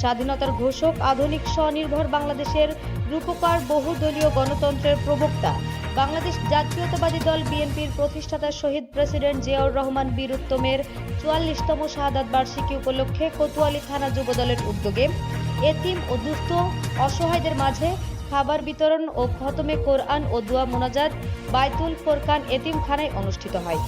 স্বাধীনতার ঘোষক, আধুনিক স্বনির্ভর বাংলাদেশের রূপকার, বহুদলীয় গণতন্ত্রের প্রবক্তা। বাংলাদেশ জাতীয়তাবাদী দল বিএনপির প্রতিষ্ঠাতা শহীদ প্রেসিডেন্ট জিয়াউর রহমান বীর উত্তমের চুয়াল্লিশতম শাহাদাত বার্ষিকী উপলক্ষে কোতোয়ালি থানা যুবদলের উদ্যোগে এতিম ও দুস্থ অসহায়দের মাঝে খাবার বিতরণ ও খতমে কোরআন ও দোয়া মোনাজাত বাইতুল ফোরকান এতিমখানায় অনুষ্ঠিত হয়।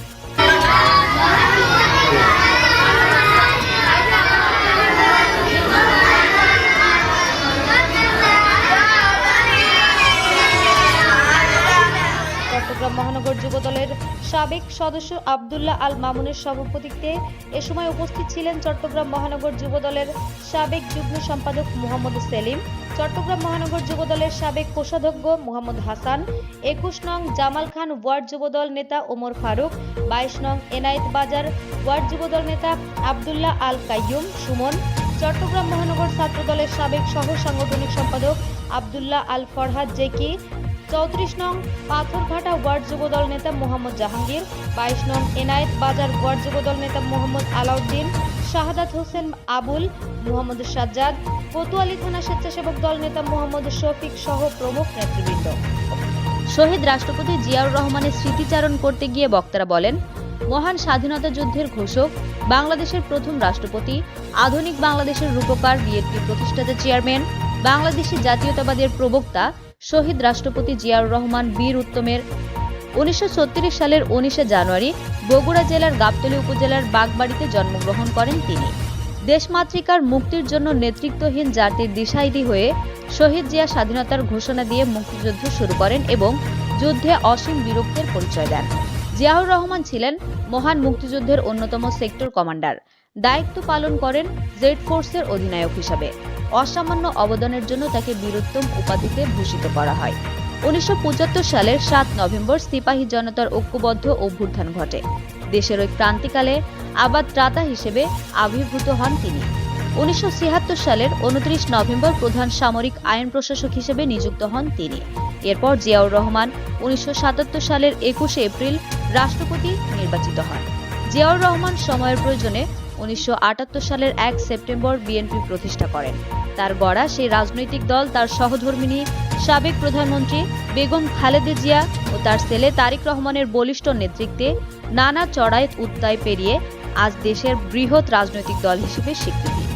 যুবদলের সাবেক সদস্য আবদুল্লাহ আল মামুনের সভাপতিত্বে এ সময় উপস্থিত ছিলেন চট্টগ্রাম মহানগর যুবদলের সাবেক যুগ্ম সম্পাদক মোহাম্মদ সেলিম, চট্টগ্রাম মহানগর যুবদলের সাবেক কোষাধ্যক্ষ মোহাম্মদ হাসান, একুশ নং জামাল খান ওয়ার্ড যুবদল নেতা ওমর ফারুক, বাইশ নং এনায়েত বাজার ওয়ার্ড যুবদল নেতা আবদুল্লাহ আল কাইয়ুম সুমন, চট্টগ্রাম মহানগর ছাত্রদলের সাবেক সহ সাংগঠনিক সম্পাদক আবদুল্লাহ আল ফরহাদ জেকি চৌত্রিশ নং পাথরঘাটা ওয়ার্ড যুবদল নেতা মোহাম্মদ জাহাঙ্গীর, বাইশ নং এনায়েত বাজার ওয়ার্ড যুবদল নেতা মোহাম্মদ আলাউদ্দিন, শাহাদাত হোসেন আবুল, মোহাম্মদ সাজ্জাদ, কোতোয়ালি থানা স্বেচ্ছাসেবক দল নেতা মোহাম্মদ শফিক সহ প্রমুখ নেতৃবৃন্দ। শহীদ রাষ্ট্রপতি জিয়াউর রহমানের স্মৃতিচারণ করতে গিয়ে বক্তারা বলেন, মহান স্বাধীনতা যুদ্ধের ঘোষক, বাংলাদেশের প্রথম রাষ্ট্রপতি, আধুনিক বাংলাদেশের রূপকার বিএনপি প্রতিষ্ঠাতা চেয়ারম্যান, বাংলাদেশি জাতীয়তাবাদের প্রবক্তা শহীদ রাষ্ট্রপতি জিয়াউর রহমান বীর উত্তমের উনিশশো সালের উনিশে জানুয়ারি বগুড়া জেলার গাবতলী উপজেলার বাগবাড়িতে জন্মগ্রহণ করেন তিনি। দেশমাতৃকার মুক্তির জন্য নেতৃত্বহীন জাতির দিশাইদি হয়ে শহীদ জিয়া স্বাধীনতার ঘোষণা দিয়ে মুক্তিযুদ্ধ শুরু করেন এবং যুদ্ধে অসীম বীরত্বের পরিচয় দেন। জিয়াউর রহমান ছিলেন মহান মুক্তিযুদ্ধের অন্যতম সেক্টর কমান্ডার। দায়িত্ব পালন করেন জেড ফোর্সের অধিনায়ক হিসাবে। অসামান্য অবদানের জন্য তাকে বীরোত্তম উপাধিতে ভূষিত করা হয়। উনিশশো সালের সাত নভেম্বর সিপাহী জনতার ঐক্যবদ্ধ অভ্যুত্থান ঘটে। দেশের ওই ক্রান্তিকালে আবাদ ত্রাতা হিসেবে আবির্ভূত হন তিনি। উনিশশো সালের উনত্রিশ নভেম্বর প্রধান সামরিক আইন প্রশাসক হিসেবে নিযুক্ত হন তিনি। এরপর জিয়াউর রহমান উনিশশো সাতাত্তর সালের একুশে এপ্রিল রাষ্ট্রপতি নির্বাচিত হন। জিয়াউর রহমান সময়ের প্রয়োজনে উনিশশো আটাত্তর সালের এক সেপ্টেম্বর বিএনপি প্রতিষ্ঠা করেন। তার গড়া সেই রাজনৈতিক দল তার সহধর্মিনী, সাবেক প্রধানমন্ত্রী বেগম খালেদা জিয়া ও তার ছেলে তারিক রহমানের বলিষ্ঠ নেতৃত্বে নানা চড়াই উত্তায় পেরিয়ে আজ দেশের বৃহৎ রাজনৈতিক দল হিসেবে স্বীকৃতি।